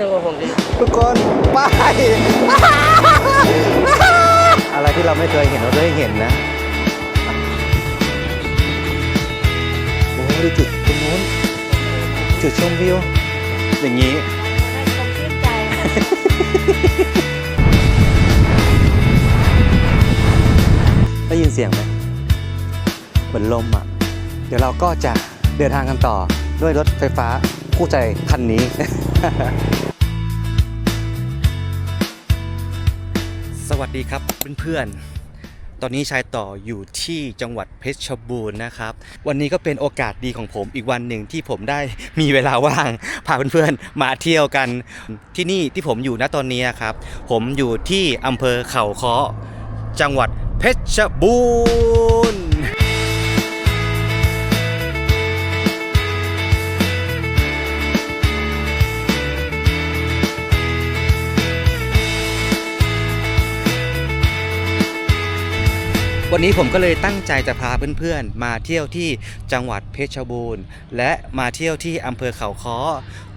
ดูผมดิทุกคนไป อะไรที่เราไม่เคยเห็นเราได้เห็นนะโอ้ดูจุดตรงนู้นจุดชมวิว อย่างนี้ผมชื่นใจได้ยินเสียงไหมเหมือนลมอะ เดี๋ยวเราก็จะเดินทางกันต่อด้วยรถไฟฟ้าคู่ใจคันนี้ วัสดีครับเพื่อนๆ ตอนนี้ชายต่ออยู่ที่จังหวัดเพชรบูรณ์นะครับ วันนี้ก็เป็นโอกาสดีของผมอีกวันหนึ่งที่ผมได้มีเวลาว่างพาเพื่อนๆมาเที่ยวกันที่นี่ที่ผมอยู่ณตอนนี้ครับ ผมอยู่ที่อำเภอเขาค้อจังหวัดเพชรบูรณ์ วันนี้ผมก็เลยตั้งใจจะพาเพื่อนๆ มาเที่ยวที่จังหวัดเพชรบูรณ์ และมาเที่ยวที่อำเภอเขาค้อ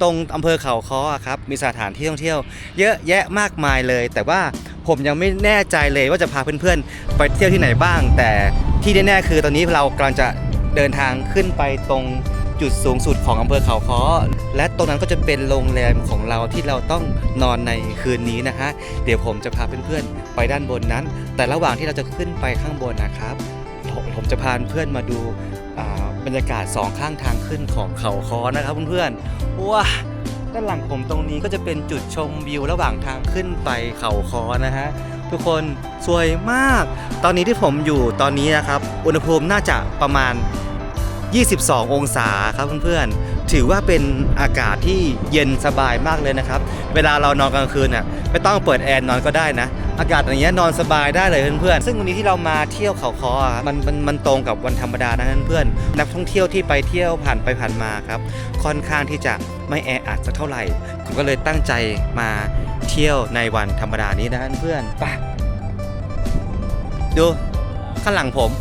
ตรงอำเภอเขาค้อครับมีสถานที่ท่องเที่ยว เยอะแยะมากมายเลย แต่ว่าผมยังไม่แน่ใจเลยว่าจะพาเพื่อนๆ ไปเที่ยวที่ไหนบ้าง แต่ที่แน่ๆคือตอนนี้เรากำลังจะเดินทางขึ้นไปตรง จุดสูงสุดของอำเภอเขาค้อและตรงนั้นก็จะเป็นโรงแรมของเราที่เราต้องนอนในคืนนี้นะฮะเดี๋ยวผมจะพาเพื่อนๆไปด้านบนนั้น แต่ระหว่างที่เราจะขึ้นไปข้างบนนะครับผมจะพาเพื่อนมาดูบรรยากาศสองข้างทางขึ้นของเขาค้อนะครับเพื่อนๆว้าด้านหลังผมตรงนี้ก็จะเป็นจุดชมวิวระหว่างทางขึ้นไปเขาคอนะฮะทุกคนสวยมาก ตอนนี้ที่ผมอยู่ตอนนี้นะครับ อุณหภูมิน่าจะประมาณ 22 องศาครับเพื่อนๆ ถือว่าเป็นอากาศที่เย็นสบายมากเลยนะครับ เวลาเรานอนกลางคืนน่ะไม่ต้องเปิดแอร์นอนก็ได้นะ อากาศอย่างเงี้ยนอนสบายได้เลยเพื่อนๆ ซึ่งวันนี้ที่เรามาเที่ยวเขาคออะมันมันมันตรงกับวันธรรมดานะเพื่อนๆ นักท่องเที่ยวที่ไปเที่ยวผ่านไปผ่านมาครับ ค่อนข้างที่จะไม่แออัดสักเท่าไหร่ ผมก็เลยตั้งใจมาเที่ยวในวันธรรมดานี้นะเพื่อนๆ ไปดูข้างหลังผม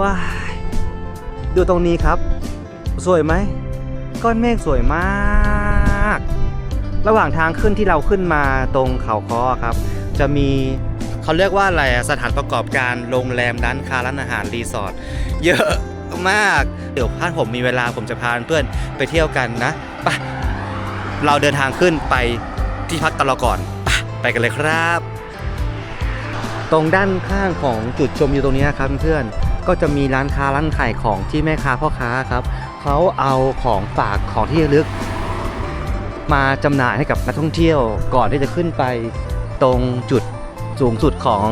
ว้ายดูตรงนี้ครับ สวยไหมก้อนเมฆสวยมาก ระหว่างทางขึ้นที่เราขึ้นมาตรงเขาคอครับ จะมีเขาเรียกว่าอะไรสถานประกอบการโรงแรมร้านค้าร้านอาหารรีสอร์ทเยอะมาก เดี๋ยวถ้าผมมีเวลาผมจะพาเพื่อนไปเที่ยวกันนะไปเราเดินทางขึ้นไปที่พักกันเราก่อนไปไปกันเลยครับ ตรงด้านข้างของจุดชมวิวตรงนี้ครับเพื่อน ก็จะมีร้านค้าร้านขายของที่แม่ค้าพ่อค้าครับเขาเอาของฝากของที่ระลึก มาจำหน่ายให้กับนักท่องเที่ยวก่อนที่จะขึ้นไปตรงจุดสูงสุดของ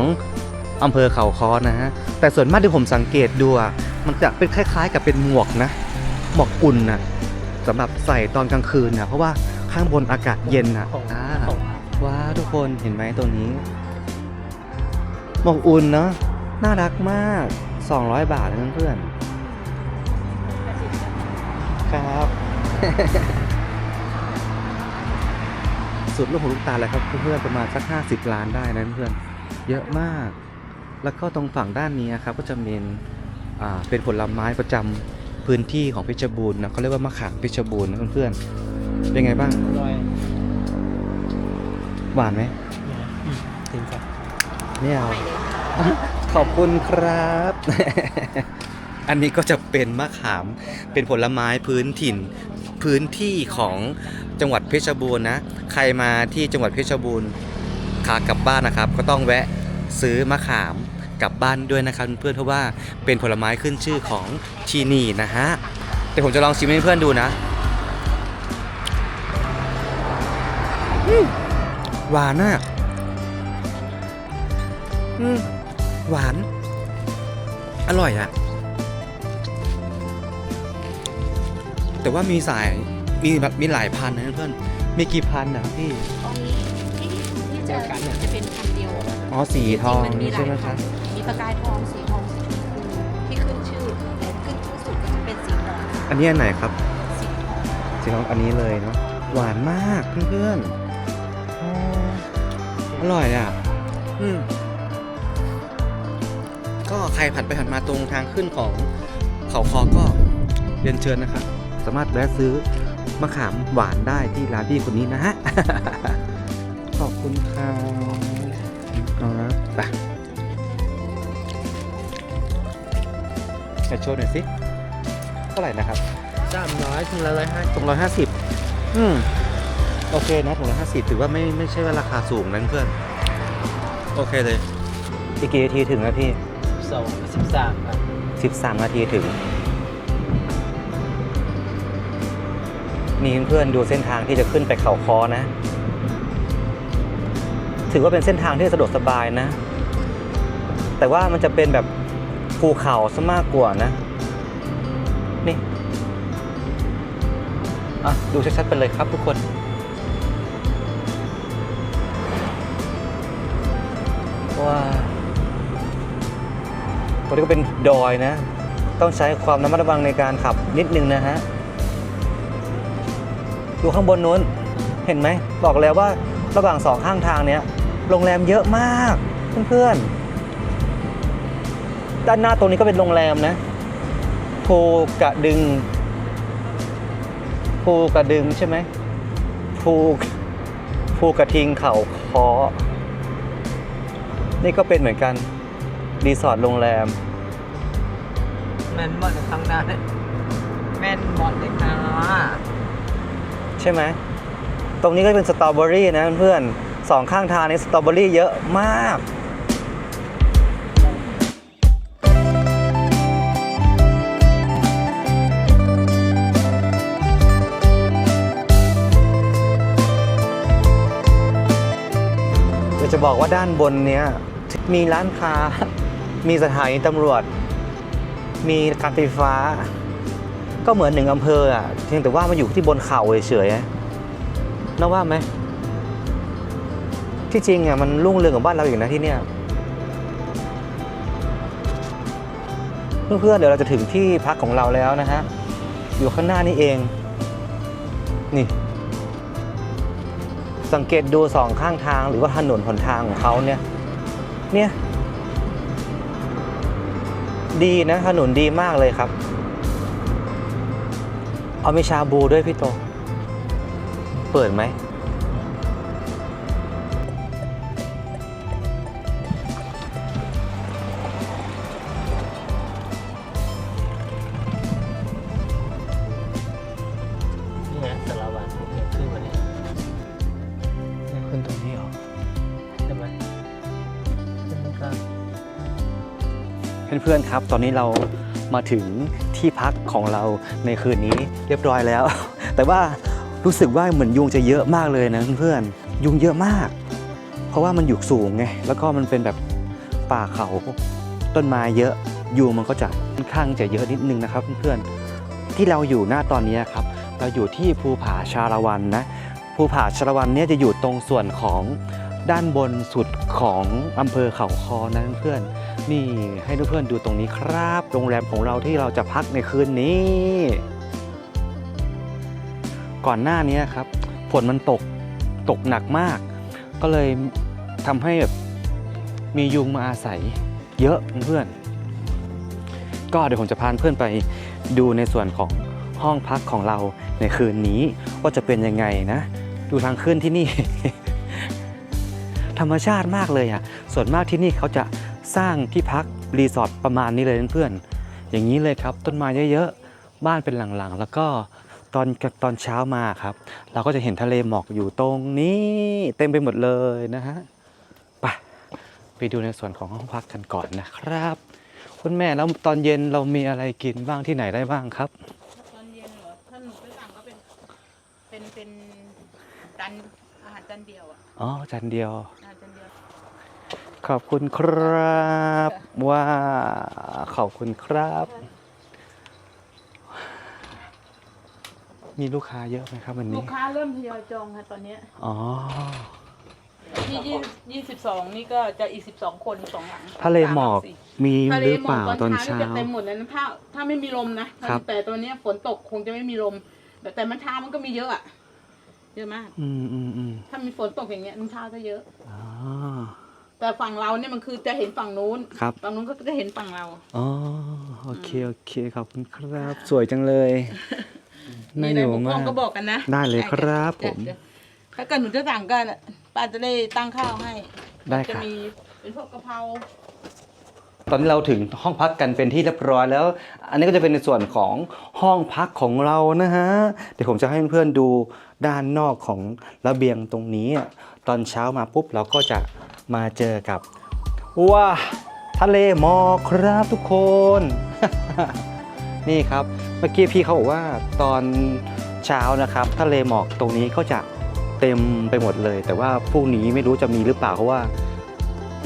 อำเภอเขาคอนะฮะแต่ส่วนมากที่ผมสังเกตดูมันจะเป็นคล้ายๆ กับเป็นหมวกนะหมวกอุ่นนะสำหรับใส่ตอนกลางคืนนะเพราะว่าข้างบนอากาศเย็นนะอ่าว้าทุกคนเห็นไหมตัวนี้หมวกอุ่นเนาะน่ารักมาก 200 บาทนะเพื่อนๆครับ สุดลูกหูลูกตาเลยครับเพื่อนๆประมาณสัก 50 ล้านได้นะเพื่อนๆเยอะมาก แล้วก็ตรงฝั่งด้านนี้ครับ ก็จะเป็นอ่าเป็นผลไม้ประจำพื้นที่ของเพชรบูรณ์นะเขาเรียกว่ามะขามเพชรบูรณ์นะเพื่อนๆเป็นไงบ้างอร่อยหวานไหมถึงครับไม่เอา ขอบคุณครับ อันนี้ก็จะเป็นมะขาม เป็นผลไม้พื้นถิ่น พื้นที่ของจังหวัดเพชรบูรณ์นะ ใครมาที่จังหวัดเพชรบูรณ์ขากลับบ้านนะครับ ก็ต้องแวะซื้อมะขามกลับบ้านด้วยนะครับเพื่อนเพราะว่าเป็นผลไม้ขึ้นชื่อของที่นี่นะฮะแต่ผมจะลองชิมให้เพื่อนดูนะหวานมาก อืม หวาน อร่อยอะแต่ว่ามีสายมีแบบมีหลายพันธุ์นะเพื่อนมีกี่พันธุ์นะพี่ตรงนี้ที่ที่จะจะเป็นพันเดียวอ๋อสีทองจริๆมันมีนี่หลาใช่ยไหมคพัรับนธุ์มีประกายทองสีทองสีชมพูที่ขึ้นชื่อแต่ขึ้นชื่อสุดก็จะเป็นสีทองอันนี้อันไหนครับสีทองสีทองอันนี้เลยเนาะหวานมากเพื่อนๆอ๋ออร่อยอะ อืม ก็ใครผ่านไปผ่านมาตรงทางขึ้นของเขาคอก็เรียนเชิญนะครับ สามารถแวะซื้อมะขามหวานได้ที่ร้านพี่คนนี้นะฮะ ขอบคุณครับครับไปจะโชว์หน่อยสิ เท่าไหร่นะครับสามร้อยถึงละร้อยห้าถุงร้อยห้าสิบอืม โอเคนะถุงร้อยห้าสิบถือว่าไม่ไม่ใช่ว่าราคาสูงนะเพื่อน โอเคเลยอีกกี่นาทีถึงนะพี่ สองสิบสามครับสิบสามนาทีถึง นี่เพื่อนๆดูเส้นทางที่จะขึ้นไปเขาคอนะ ถือว่าเป็นเส้นทางที่สะดวกสบายนะ แต่ว่ามันจะเป็นแบบภูเขาซะมากกว่านะ นี่อะดูชัดๆไปเลยครับทุกคนว้า นี้ก็เป็นดอยนะ ต้องใช้ความระมัดระวังในการขับนิดนึงนะฮะ ดูข้างบนนู้น เห็นไหม บอกแล้วว่าระหว่างสองข้างทางเนี้ยโรงแรมเยอะมาก เพื่อนๆ ด้านหน้าตรงนี้ก็เป็นโรงแรมนะภูกระดึงภูกระดึงใช่ไหมภูภูกระทิงเขาคอนี่ก็เป็นเหมือนกัน รีสอร์ทโรงแรม แมนบอลข้างหน้าแมนบอลเลยค่ะใช่ไหม ตรงนี้ก็เป็นสตรอเบอรี่นะเพื่อนๆสองข้างทางนี้สตรอเบอรี่เยอะมากจะบอกว่าด้านบนเนี้ยมีร้านค้า มีสถานีตำรวจ มีการไฟฟ้า ก็เหมือนหนึ่งอำเภออะเพียงแต่ว่ามาอยู่ที่บนเขาเฉยๆนะน่าว่าไหมที่จริงอะมันรุ่งเรืองกว่าบ้านเราอีกนะที่เนี่ยเพื่อนๆเดี๋ยวเราจะถึงที่พักของเราแล้วนะฮะอยู่ข้างหน้านี่เอง นี่ สังเกตดูสองข้างทางหรือว่าถนนหนทางของเขาเนี่ย เนี่ย ดีนะถนนดีมากเลยครับ เอามีชาบูด้วยพี่โต เปิดไหม เพื่อนๆครับ ตอนนี้เรามาถึงที่พักของเราในคืนนี้เรียบร้อยแล้ว แต่ว่ารู้สึกว่าเหมือนยุงจะเยอะมากเลยนะเพื่อนๆยุงเยอะมาก เพราะว่ามันอยู่สูงไงแล้วก็มันเป็นแบบป่าเขาต้นไม้เยอะยุงมันก็จะค่อนข้างจะเยอะนิดนึงนะครับเพื่อนๆที่เราอยู่หน้าตอนนี้ครับ เราอยู่ที่ภูผาชาละวันนะภูผาชาละวันเนี่ยจะอยู่ตรงส่วนของด้านบนสุดของอำเภอเขาคอนะเพื่อนๆ นี่ให้เพื่อนๆดูตรงนี้ครับ โรงแรมของเราที่เราจะพักในคืนนี้ ก่อนหน้านี้ครับฝนมันตกตกหนักมาก ก็เลยทำให้แบบมียุงมาอาศัยเยอะเพื่อนก็เดี๋ยวผมจะพาเพื่อนไปดูในส่วนของห้องพักของเราในคืนนี้ว่าจะเป็นยังไงนะ ดูทางขึ้นที่นี่ ธรรมชาติมากเลยอะ ส่วนมากที่นี่เขาจะ สร้างที่พักรีสอร์ทประมาณนี้เลยเพื่อนๆอย่างนี้เลยครับต้นไม้เยอะๆบ้านเป็นหลังๆ แล้วก็ตอนตอนเช้ามาครับ เราก็จะเห็นทะเลหมอกอยู่ตรงนี้เต็มไปหมดเลยนะฮะไปไปดูในส่วนของห้องพักกันก่อนนะครับ คุณแม่แล้วตอนเย็นเรามีอะไรกินบ้างที่ไหนได้บ้างครับ ตอนเย็นเหรอถ้าหนูไปสั่งก็เป็นเป็นเป็นจานอาหารจานเดียวอะอ๋อจานเดียว อาหารจานเดียว ขอบคุณครับว่าขอบคุณครับ มีลูกค้าเยอะไหมครับวันลูนี้ กค้าเริ่มทยอยจองค่ะตอนเนี้ยอ๋อ ที่ยี่ยี่สิบสองนี่ก็จะอีกสิบสองคนสองหลังทะเลหมอกสาลังสี่มีทะหเลรือหมเปอกล่าตตออนนเช้าเช้าจะเต็มหมดแล้วนะถ้าถ้าไม่มีลมนะครับ แต่ตัวเนี้ยฝนตกคงจะไม่มีลม แต่แต่มันเช้ามันก็มีเยอะอะเยอะมาก อืมอืมอืมถ้ามีฝนตกอย่างเงี้ยมันเช้าจะเยอะ อ๋อ แต่ฝั่งเราเนี่ยมันคือจะเห็นฝั่งนู้นครับ ฝั่งนู้นก็จะเห็นฝั่งเรา อ๋อ โอเค โอเค ขอบคุณครับ สวยจังเลยน่ามีออะไรยู่บกพร่มาองกก็บอกกันนะ ได้เลยครับผมจ้ะถ้าเกิดหนูจะสั่งกันอะป้าจะได้ตั้งข้าวให้ ได้จะค่ะมีเป็นพวกกะเพราตอนนี้เราถึงห้องพักกันเป็นที่เรียบร้อยแล้ว อันนี้ก็จะเป็นในส่วนของห้องพักของเรานะฮะ เดี๋ยวผมจะให้เพื่อนๆดูด้านนอกของระเบียงตรงนี้อะตอนเช้ามาปุ๊บเราก็จะ มาเจอกับว้าทะเลหมอกครับทุกคน นี่ครับเมื่อกี้พี่เขาบอกว่าตอนเช้านะครับ ทะเลหมอกตรงนี้ก็จะเต็มไปหมดเลย แต่ว่าพรุ่งนี้ไม่รู้จะมีหรือเปล่าเพราะว่า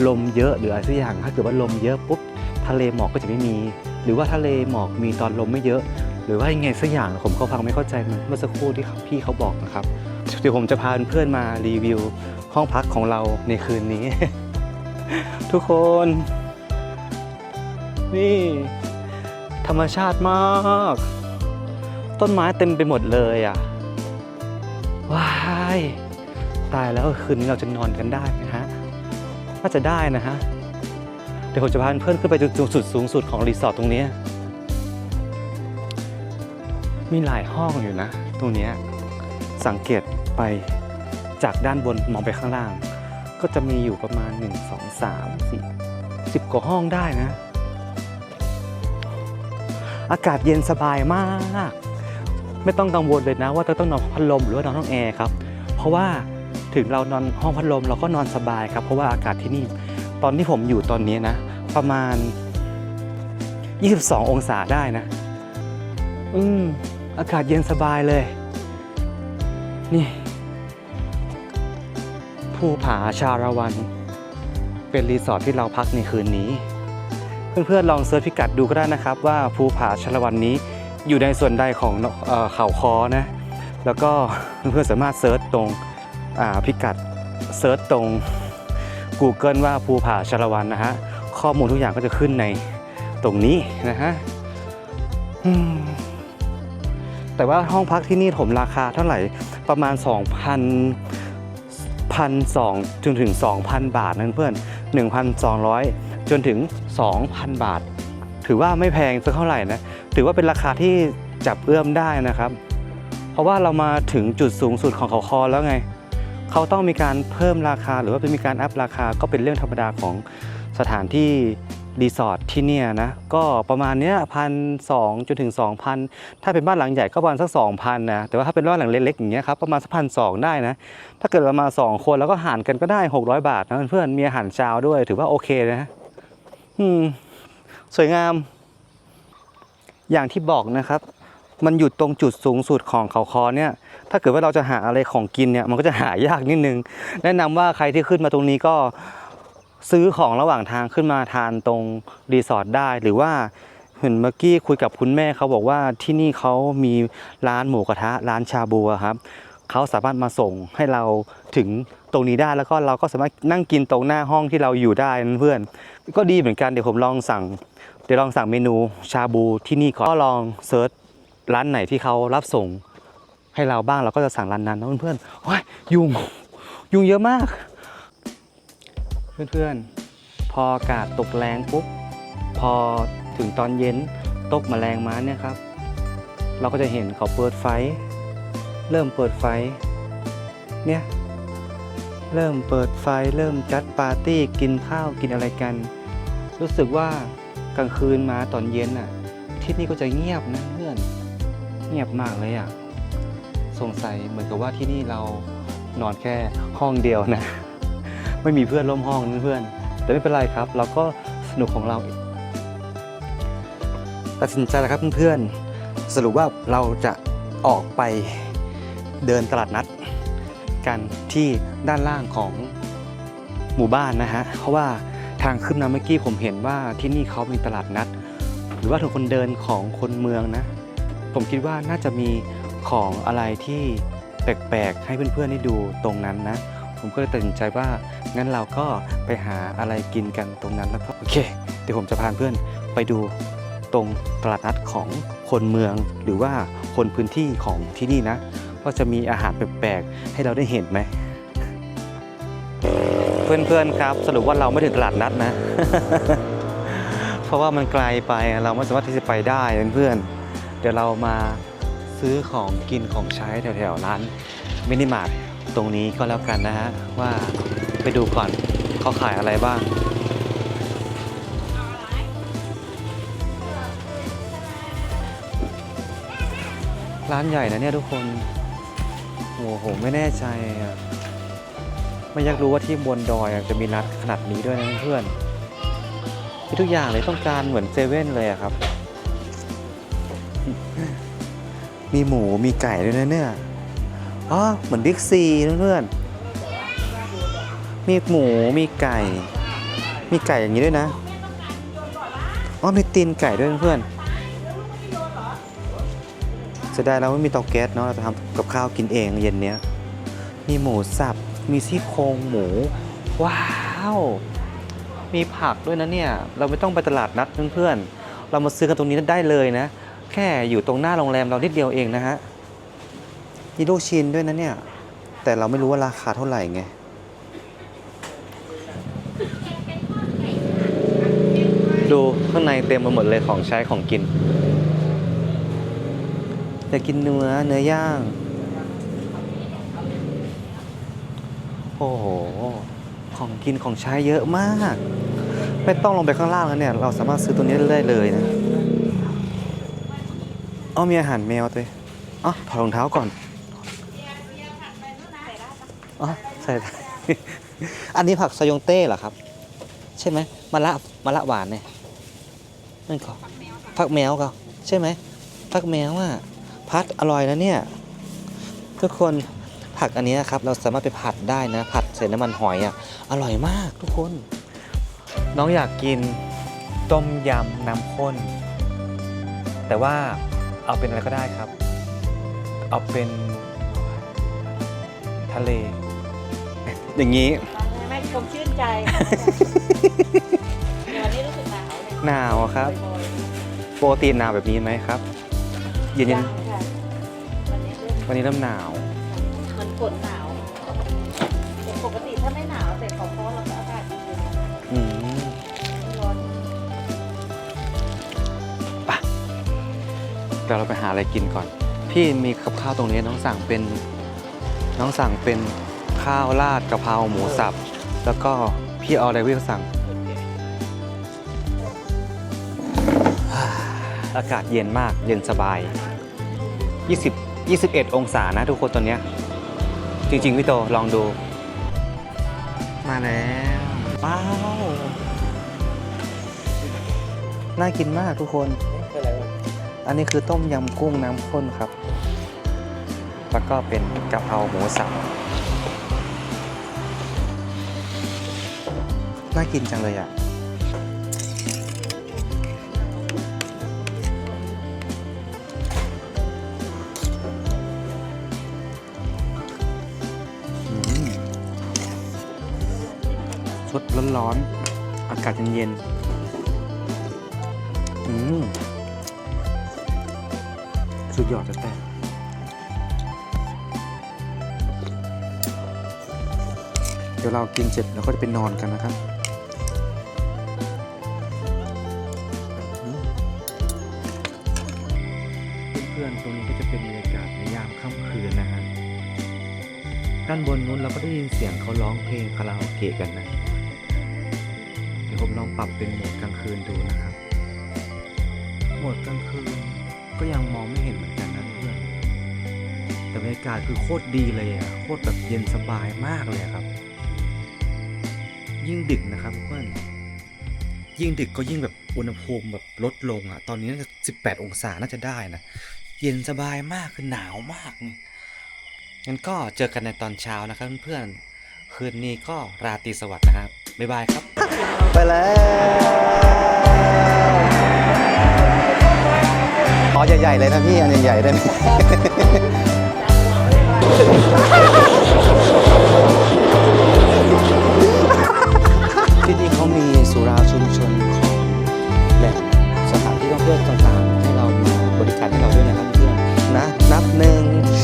ลมเยอะหรืออะไรสักอย่างถ้าเกิดว่าลมเยอะปุ๊บทะเลหมอกก็จะไม่มี หรือว่าทะเลหมอกมีตอนลมไม่เยอะ หรือว่ายังไงสักอย่างผมก็ฟังไม่เข้าใจเมื่อสักครู่ที่พี่เขาบอกนะครับเดี๋ยวผมจะพาเพื่อนมารีวิว ห้องพักของเราในคืนนี้ ทุกคน นี่ ธรรมชาติมาก ต้นไม้เต็มไปหมดเลยอะ ว้าย ตายแล้วคืนนี้เราจะนอนกันได้ไหมฮะน่าจะได้นะฮะ เดี๋ยวผมจะพาเพื่อนขึ้นไปจุดสุดสูงสุดของรีสอร์ทตรงนี้ มีหลายห้องอยู่นะ ตรงนี้สังเกตไป จากด้านบนมองไปข้างล่าง ก็จะมีอยู่ประมาณ 1 2 3 4 10 กว่าห้องได้นะ อากาศเย็นสบายมาก ไม่ต้องกังวลเลยนะ ว่าจะต้องนอนพัดลมหรือว่านอนห้องแอร์ครับ เพราะว่าถึงเรานอนห้องพัดลมเราก็นอนสบายครับ เพราะว่าอากาศที่นี่ ตอนที่ผมอยู่ตอนนี้นะ ประมาณ 22 องศาได้นะ อืมอากาศเย็นสบายเลย นี่ ภูผาชาละวัน เป็นรีสอร์ทที่เราพักในคืนนี้ เพื่อนๆลองเซิร์ชพิกัดดูก็ได้นะครับ ว่าภูผาชาละวันนี้อยู่ในส่วนใดของเขาคอนะ แล้วก็เพื่อนๆสามารถเซิร์ชตรงพิกัดเซิร์ชตรง Google ว่าภูผาชาละวันนะฮะข้อมูลทุกอย่างก็จะขึ้นในตรงนี้นะฮะแต่ว่าห้องพักที่นี่ผมราคาเท่าไหร่ประมาณ 2,000 1,200จนถึง 2,000 บาทนั่นเพื่อน 1,200 จนถึง 2,000 บาท ถือว่าไม่แพงสักเท่าไหร่นะ ถือว่าเป็นราคาที่จับเอื้อมได้นะครับ เพราะว่าเรามาถึงจุดสูงสุดของเขาคอแล้วไง เขาต้องมีการเพิ่มราคาหรือว่าเป็นมีการอัพราคาก็เป็นเรื่องธรรมดาของสถานที่ รีสอร์ทที่เนี่ยนะก็ประมาณเนี้ยพันสองจนถึง 2,000 ถ้าเป็นบ้านหลังใหญ่ก็ประมาณสัก 2,000นะแต่ว่าถ้าเป็นบ้านหลังเล็กๆอย่างเงี้ยครับประมาณสักพันสองได้นะ ถ้าเกิดเรามา 2 คนแล้วก็หารกันก็ได้ 600 บาทนะเพื่อนมีอาหารเช้าด้วยถือว่าโอเคนะอืมสวยงาม อย่างที่บอกนะครับมันอยู่ตรงจุดสูงสุดของเขาคอเนี่ย ถ้าเกิดว่าเราจะหาอะไรของกินเนี่ย มันก็จะหายากนิดนึง แนะนำว่าใครที่ขึ้นมาตรงนี้ก็ ซื้อของระหว่างทางขึ้นมาทานตรงรีสอร์ทได้หรือว่าเห็นเมื่อกี้คุยกับคุณแม่เขาบอกว่าที่นี่เขามีร้านหมูกระทะร้านชาบูครับเขาสามารถมาส่งให้เราถึงตรงนี้ได้แล้วก็เราก็สามารถนั่งกินตรงหน้าห้องที่เราอยู่ได้นะเพื่อนก็ดีเหมือนกันเดี๋ยวผมลองสั่ง เดี๋ยวลองสั่งเมนูชาบูที่นี่ก่อนก็ลองเซิร์ชร้านไหนที่เขารับส่งให้เราบ้างเราก็จะสั่งร้านนั้นนะเพื่อนๆโอ้ยยุงยุงเยอะมาก เพื่อนๆ พออากาศตกแรงปุ๊บ พอถึงตอนเย็นตกมแมลงมาเนี่ยครับ เราก็จะเห็นเขาเปิดไฟ เริ่มเปิดไฟ เนี่ย เริ่มเปิดไฟ เริ่มจัดปาร์ตี้กินข้าวกินอะไรกัน รู้สึกว่ากลางคืนมาตอนเย็นอะ ที่นี่ก็จะเงียบนะเพื่อน เงียบมากเลยอะ สงสัยเหมือนกับว่าที่นี่เรานอนแค่ห้องเดียวนะ ไม่มีเพื่อนร่วมห้องเพื่อน แต่ไม่เป็นไรครับ เราก็สนุกของเราตัดสินใจแล้วครับเพื่อนๆสรุปว่าเราจะออกไปเดินตลาดนัด กันที่ด้านล่างของหมู่บ้านนะฮะเพราะว่าทางขึ้นมาเมื่อกี้ผมเห็นว่าที่นี่เขามีตลาดนัด หรือว่าถนนคนเดินของคนเมืองนะ ผมคิดว่าน่าจะมีของอะไรที่แปลกๆให้เพื่อนๆได้ดูตรงนั้นนะ ผมก็เลยตัดสินใจว่างั้นเราก็ไปหาอะไรกินกันตรงนั้นแล้วก็โอเค เดี๋ยวผมจะพาเพื่อนไปดูตรงตลาดนัดของคนเมืองหรือว่าคนพื้นที่ของที่นี่นะว่าจะมีอาหารแปลกๆให้เราได้เห็นไหมเพื่อนๆครับ สรุปว่าเราไม่ถึงตลาดนัดนะ เพราะว่ามันไกลไปเราไม่สามารถที่จะไปได้เพื่อนๆเดี๋ยวเรามาซื้อของกินของใช้แถวๆร้านมินิมาร์ท ตรงนี้ก็แล้วกันนะฮะ ว่าไปดูก่อนเขาขายอะไรบ้าง ร้านใหญ่นะเนี่ยทุกคนโอ้โหไม่แน่ใจอะไม่อยากรู้ว่าที่บนดอยจะมีร้านขนาดนี้ด้วยนะเพื่อนมีทุกอย่างเลยต้องการเหมือนเซเว่นเลยอะครับ มีหมูมีไก่ด้วยนะเนี่ย อ๋อเหมือนบิ๊กซีเพื่อนๆ มีหมูมีไก่ มีไก่อย่างนี้ด้วยนะ อ๋อมีตีนไก่ด้วยเพื่อนๆเสดายเราไม่มีเตาแก๊สเนาะเราจะทำกับข้าวกินเองเย็นเนี้ย มีหมูสับ มีซี่โครงหมู ว้าว มีผักด้วยนะเนี่ย เราไม่ต้องไปตลาดนัดเพื่อนๆ เรามาซื้อกันตรงนี้ได้เลยนะ แค่อยู่ตรงหน้าโรงแรมเรานิดเดียวเองนะฮะ มีลูกชิ้นด้วยนะเนี่ย แต่เราไม่รู้ว่าราคาเท่าไหร่ไงดูข้างในเต็มไปหมดเลยของใช้ของกินอยากกินเนื้อเนื้อย่าง โอ้โห ของกินของใช้เยอะมาก ไม่ต้องลงไปข้างล่างแล้วเนี่ย เราสามารถซื้อตัวนี้ได้เลยนะอ๋อมีอาหารแมวด้วยอ๋อถอดรองเท้าก่อน อ๋อใส่ได้อันนี้ผักซายงเต้เหรอครับ ใช่ไหมมะละมะละหวานเนี่ยนั่นก็ผักแมวก็ใช่ไหมผักแมวอะพัดอร่อยนะเนี่ย ทุกคนผักอันนี้ครับ เราสามารถไปผัดได้นะ ผัดใส่น้ำมันหอยอะอร่อยมากทุกคน น้องอยากกินต้มยำน้ำข้น แต่ว่าเอาเป็นอะไรก็ได้ครับ เอาเป็นทะเล อย่างนี้ ไม่ชมชื่นใจเดี๋ยววันนี้รู้สึกหนาวเลยหนาวอะครับ โปรตีนหนาวแบบนี้ไหมครับ เย็นยังค่ะวันนี้เริ่มๆวันนี้เริ่มหนาวเหมือนฝนหนาวแต่ปกติถ้าไม่หนาวแต่ของเขาเราก็อากาศดีเลยนะอืมไม่ร้อนเดี๋ยวเราไปหาอะไรกินก่อน พี่มีกับข้าวตรงนี้น้องสั่งเป็น น้องสั่งเป็น ข้าวราดกะเพราหมูสับ แล้วก็พี่เอาอะไรพี่ก็สั่ง อากาศเย็นมากเย็นสบาย 20 21 องศานะทุกคนตอนเนี้ย จริง ๆ พี่โตลองดู มาแล้วว้าวน่ากินมากทุกคน อันนี้คือต้มยำกุ้งน้ำข้นครับ แล้วก็เป็นกะเพราหมูสับ น่ากินจังเลยอะอืมสดร้อนๆอากาศเย็นๆอืมสุดยอดจะแต่เดี๋ยวเรากินเสร็จเราก็จะไปนอนกันนะครับ เพื่อนๆ ตรงนี้ก็จะเป็นบรรยากาศในยามค่ำคืนนะฮะ ด้านบนนู้นเราก็ได้ยินเสียงเขาร้องเพลงคาราโอเกะกันนะ เดี๋ยวผมลองปรับเป็นโหมดกลางคืนดูนะครับ โหมดกลางคืนก็ยังมองไม่เห็นเหมือนกันนะเพื่อน แต่บรรยากาศคือโคตรดีเลยอะโคตรแบบเย็นสบายมากเลยครับ ยิ่งดึกนะครับเพื่อน ยิ่งดึกก็ยิ่งแบบ อุณหภูมิแบบลดลงอะ ตอนนี้น่าจะ18องศาน่าจะได้นะ เย็นสบายมากคือหนาวมากนี่งั้นก็เจอกันในตอนเช้านะครับเพื่อนๆ คืนนี้ก็ราตรีสวัสดิ์นะครับ บ๊ายบายครับ ไปแล้วอ๋อใหญ่ๆเลยนะพี่ อันใหญ่ๆได้ไหม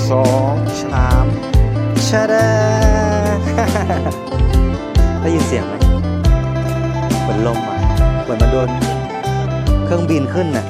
สองสามชาดาได้ยินเสียงไหมเหมือนลมอะเหมือนมันโดนเครื่องบินขึ้นน่ะ